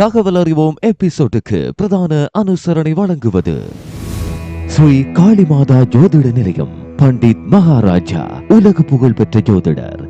தகவல் அறிவோம் எபிசோடுக்கு பிரதான அனுசரணை வழங்குவது ஸ்ரீ காளிமாதா ஜோதிட நிலையம் பண்டித் மகாராஜா உலக புகழ் பெற்ற ஜோதிடர்.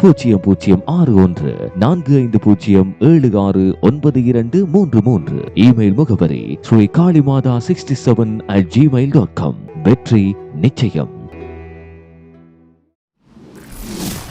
பூஜ்ஜியம் பூஜ்ஜியம் ஆறு ஒன்று நான்கு ஐந்து பூஜ்ஜியம் ஏழு ஆறு ஒன்பது இரண்டு மூன்று மூன்று. இமெயில் முகவரி Sri Kalimata sixty seven at Gmail dot com வெற்றி நிச்சயம்.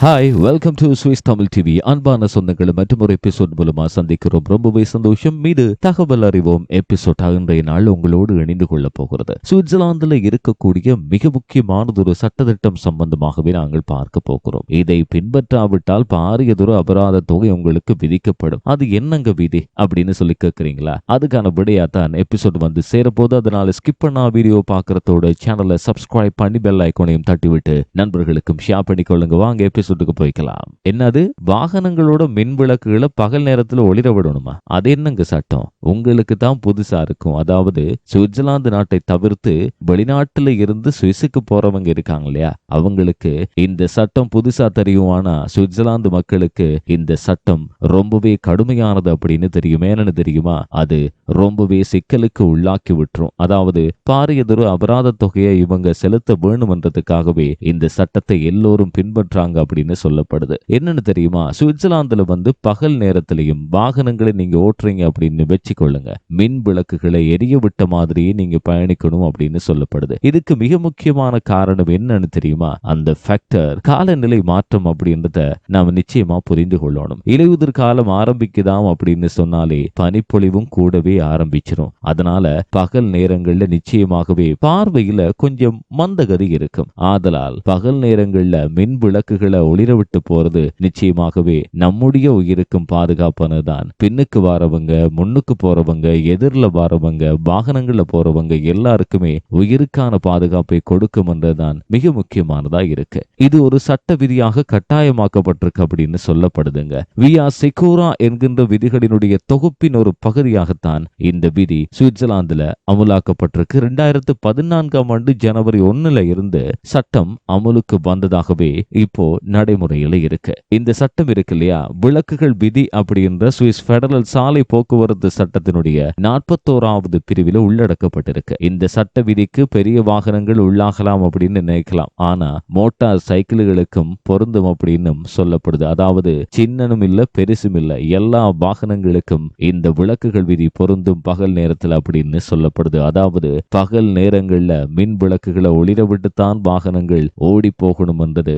Hi welcome to Swiss Tamil TV அன்பான சொந்தங்களை மற்றும் ஒரு எபிசோட் மூலமா சந்திக்கிறோம். ரொம்பவே சந்தோஷம். மீது தகவல் அறிவோம். எபிசோட் இன்றைய நாள் உங்களோடு இணைந்து கொள்ள போகிறது. சுவிட்சர்லாந்துல இருக்கக்கூடிய மிக முக்கியமானதொரு சட்டத்திட்டம் சம்பந்தமாகவே நாங்கள் பார்க்க போகிறோம். இதை பின்பற்றாவிட்டால் பாரியதொரு அபராத தொகை உங்களுக்கு விதிக்கப்படும். அது என்னங்க விதி? அப்படின்னு சொல்லி கேட்குறீங்களா? அதுக்கான விடையா தான் எபிசோட் வந்து சேரப்போது அதனால ஸ்கிப் பண்ணா வீடியோ பார்க்கறதோட சேனலை சப்ஸ்கிரைப் பண்ணி பெல் ஐக்கோனையும் தட்டிவிட்டு நண்பர்களுக்கும் ஷேர் பண்ணிக்கொள்ளுங்க. வாங்க சுட்டுக்கு போய்க்கலாம். என்னது? வாகனங்களோட மின் விளக்குகளை பகல் நேரத்துல ஒளிர விடணுமா? அது என்னங்க சட்டம்? உங்களுக்கு தான் புதுசா இருக்கும். அதாவது சுவிட்சர்லாந்து நாட்டை தவிர்த்து வெளிநாட்டுல இருந்து சுவிஸுக்கு போறவங்க இருக்காங்க இல்லையா? அவங்களுக்கு இந்த சட்டம் புதுசா தெரியும். ஆனா சுவிட்சர்லாந்து மக்களுக்கு இந்த சட்டம் ரொம்பவே கடுமையானது அப்படின்னு தெரியும்? ஏன்னு தெரியுமா? அது ரொம்பவே சிக்கலுக்கு உள்ளாக்கி விட்டுரும். அதாவது பாரியதொரு அபராத தொகையை இவங்க செலுத்த வேணும்ன்றதுக்காகவே இந்த சட்டத்தை எல்லோரும் பின்பற்றாங்க அப்படி அப்படின்னு சொல்லப்படுது. என்னன்னு தெரியுமா? சுவிட்சர்லாந்துல வந்து பகல் நேரத்திலையும் வாகனங்களை நீங்க ஓட்டுறீங்க அப்படின்னு வச்சுக்கொள்ளுங்க. மின் விளக்குகளை எரிய விட்ட மாதிரியே நீங்க பயணிக்கணும் அப்படின்னு சொல்லப்படுது. இதுக்கு மிக முக்கியமான காரணம் என்னன்னு தெரியுமா? அந்த ஃபேக்டர் காலநிலை மாற்றம் அப்படின்றத நாம நிச்சயமா புரிந்து கொள்ளணும். இலையுதிர் காலம் ஆரம்பிக்குதாம் அப்படின்னு சொன்னாலே பனிப்பொழிவும் கூடவே ஆரம்பிச்சிடும் அதனால பகல் நேரங்கள்ல நிச்சயமாகவே பார்வையில கொஞ்சம் மந்தகதி இருக்கும். ஆதலால் பகல் நேரங்கள்ல மின் விளக்குகளை ஒளிர விட்டு போறது நிச்சயமாகவே நம்முடைய உயிருக்கும் பாதுகாப்பானதுதான். பின்னுக்கு வாரவங்க முன்னுக்கு போறவங்க எதிரில் வாரவங்க வாகனங்கள்ல போறவங்க எல்லாருக்குமே உயிருக்கான பாதுகாப்பை கொடுக்கும் என்றுதான் மிக முக்கியமானதா இருக்கு. இது ஒரு சட்ட விதியாக கட்டாயமாக்கப்பட்டிருக்கு அப்படின்னு சொல்லப்படுதுங்க. வி ஆர் செகூரா என்கின்ற விதிகளினுடைய தொகுப்பின் ஒரு பகுதியாகத்தான் இந்த விதி சுவிட்சர்லாந்துல அமுலாக்கப்பட்டிருக்கு. ரெண்டாயிரத்து பதினான்காம் ஆண்டு ஜனவரி ஒண்ணுல இருந்து சட்டம் அமலுக்கு வந்ததாகவே இப்போ நடைமுறையில் இருக்கு. இந்த சட்டம் இருக்கு இல்லையா? விளக்குகள் விதி அப்படின்ற சுவிஸ் பெடரல் சாலை போக்குவரத்து சட்டத்தினுடைய நாற்பத்தோராவது பிரிவில் உள்ளடக்கப்பட்டிருக்கு. இந்த சட்ட விதிக்கு பெரிய வாகனங்கள் உள்ளாகலாம் அப்படின்னு நினைக்கலாம். ஆனா மோட்டார் சைக்கிள்களுக்கும் பொருந்தும் அப்படின்னும் சொல்லப்படுது. அதாவது சின்னனும் இல்ல பெருசும் இல்ல எல்லா வாகனங்களுக்கும் இந்த விளக்குகள் விதி பொருந்தும் பகல் நேரத்தில் அப்படின்னு சொல்லப்படுது. அதாவது பகல் நேரங்கள்ல மின் விளக்குகளை ஒளிர விட்டுத்தான் வாகனங்கள் ஓடி போகணும் என்றது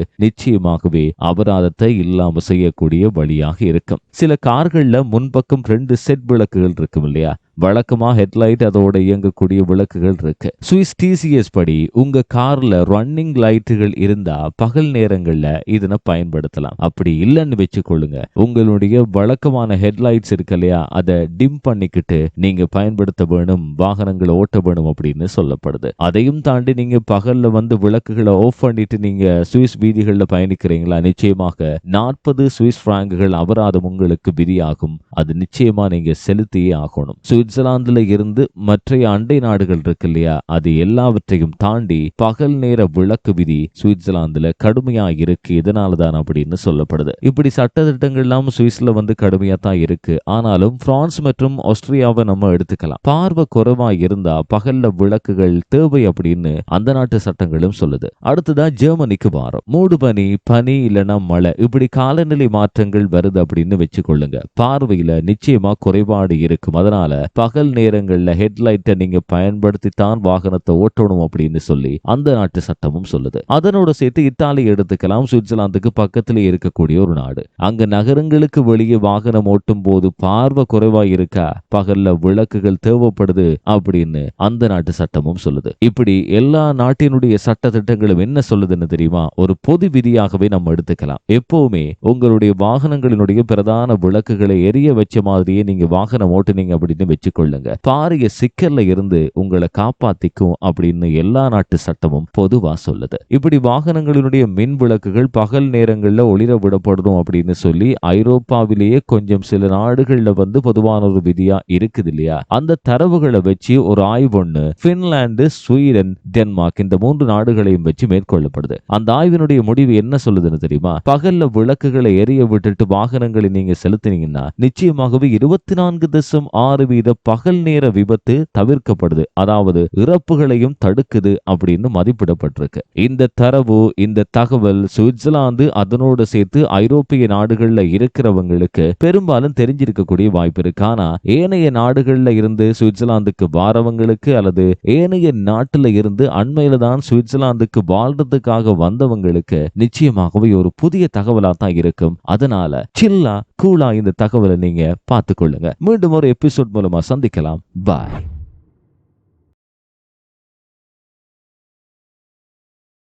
நிச்சயமாகவே அபராதத்தை இல்லாம செய்யக்கூடிய வழியாக இருக்கும். சில கார்கள்ல முன்பக்கம் ரெண்டு செட் விளக்குகள் இருக்கும் இல்லையா? வழக்கமா ஹெட்லைட் அதோட இயங்கக்கூடிய விளக்குகள் இருக்கு. சுவிஸ் டிசிஎஸ் படி உங்க கார்ல ரன்னிங் லைட்டுகள் இருந்தா பகல் நேரங்கள்ல இதனை பயன்படுத்தலாம். அப்படி இல்லைன்னு வச்சுக்கொள்ளுங்க. உங்களுடைய வழக்கமான ஹெட்லைட்ஸ் இருக்கு இல்லையா? அதை டிம் பண்ணிக்கிட்டு நீங்க பயன்படுத்த வேணும் வாகனங்களை ஓட்ட வேணும் அப்படின்னு சொல்லப்படுது. அதையும் தாண்டி நீங்க பகல்ல வந்து விளக்குகளை ஆஃப் பண்ணிட்டு நீங்க சுவிஸ் வீதிகளில் பயணிக்கிறீங்களா? நிச்சயமாக நாற்பது சுவிஸ் பிராங்குகள் அபராதம் உங்களுக்கு விதியாகும். அது நிச்சயமா நீங்க செலுத்தியே ஆகணும். சுவிட்சர்லாந்துல இருந்து மற்றைய அண்டை நாடுகள் இருக்கு இல்லையா? அது எல்லாவற்றையும் தாண்டி பகல் நேர விளக்கு விதி சுவிட்சர்லாந்துல கடுமையா இருக்கு. இதனால தான் அப்படின்னு சொல்லப்படுது. இப்படி சட்ட திட்டங்கள் எல்லாம் சுவிஸ்ல வந்து கடுமையா தான் இருக்கு. ஆனாலும் பிரான்ஸ் மற்றும் ஆஸ்திரியாவை நம்ம எடுத்துக்கலாம். பார்வை குறைவா இருந்தா பகல்ல விளக்குகள் தேவை அப்படின்னு அந்த நாட்டு சட்டங்களும் சொல்லுது. அடுத்ததா ஜெர்மனிக்கு வாரம். மூடு பனி பனி இல்லைன்னா மழை. இப்படி காலநிலை மாற்றங்கள் வருது அப்படின்னு வச்சுக்கொள்ளுங்க. பார்வையில நிச்சயமா குறைபாடு இருக்கும். அதனால பகல் நேரங்கள்ல ஹெட்லைட்டை நீங்க பயன்படுத்தி தான் வாகனத்தை ஓட்டணும் அப்படின்னு சொல்லி அந்த நாட்டு சட்டமும் சொல்லுது. அதனோட சேர்த்து இத்தாலி எடுத்துக்கலாம். சுவிட்சர்லாந்துக்கு பக்கத்திலே இருக்கக்கூடிய ஒரு நாடு. அங்க நகரங்களுக்கு வெளியே வாகனம் ஓட்டும் போது பார்வை குறைவா இருக்கா? பகல்ல விளக்குகள் தேவைப்படுது அப்படின்னு அந்த நாட்டு சட்டமும் சொல்லுது. இப்படி எல்லா நாட்டினுடைய சட்ட திட்டங்களும் என்ன சொல்லுதுன்னு தெரியுமா? ஒரு பொது விதியாகவே நம்ம எடுத்துக்கலாம். எப்பவுமே உங்களுடைய வாகனங்களினுடைய பிரதான விளக்குகளை எரிய வச்ச மாதிரியே நீங்க வாகனம் ஓட்டுனீங்க அப்படின்னு கொள்ளுங்க பாரிய சிக்கல்ல இருந்து உங்களை காப்பாத்திக்கும் அப்படின்னு எல்லா நாட்டு சட்டமும் பொதுவா சொல்லுது. இப்படி வாகனங்களினுடைய மின் விளக்குகள் பகல் நேரங்கள்ல ஒளிர விடப்படணும் அப்படின்னு சொல்லி ஐரோப்பாவிலேயே கொஞ்சம் சில நாடுகள்ல வந்து பொதுவான ஒரு விதியா இருக்குது இல்லையா? அந்த தரவுகளை வச்சு ஒரு ஆய்வு ஒண்ணு பின்லாந்து ஸ்வீடன் டென்மார்க் இந்த மூன்று நாடுகளையும் வச்சு மேற்கொள்ளப்படுது. அந்த ஆய்வினுடைய முடிவு என்ன சொல்லுதுன்னு தெரியுமா? பகல்ல விளக்குகளை எரிய விட்டுட்டு வாகனங்களை நீங்க செலுத்தினீங்கன்னா நிச்சயமாகவே இருபத்தி நான்கு தசம் ஆறு வீத பகல் நேர விபத்து தவிர்க்கப்படுது. அதாவது இறப்புகளையும் தடுக்குது அப்படின்னு மதிப்பிடப்பட்டிருக்கு. இந்த தரவு இந்த தகவல் சுவிட்சர்லாந்து அதனோடு சேர்த்து ஐரோப்பிய நாடுகள்ல இருக்கிறவங்களுக்கு பெரும்பாலும் தெரிஞ்சிருக்கக்கூடிய வாய்ப்பு இருக்கு. ஆனா ஏனைய நாடுகள்ல இருந்து சுவிட்சர்லாந்துக்கு வாரவங்களுக்கு அல்லது ஏனைய நாட்டுல இருந்து அண்மையில தான் சுவிட்சர்லாந்துக்கு வாழ்றதுக்காக வந்தவங்களுக்கு நிச்சயமாகவே ஒரு புதிய தகவலா தான் இருக்கும். அதனால சில்லா கூலா இந்த தகவலை நீங்க பார்த்துக்கொள்ளுங்க. மீண்டும் ஒரு எபிசோட் மூலமா சந்திக்கலாம். பாய்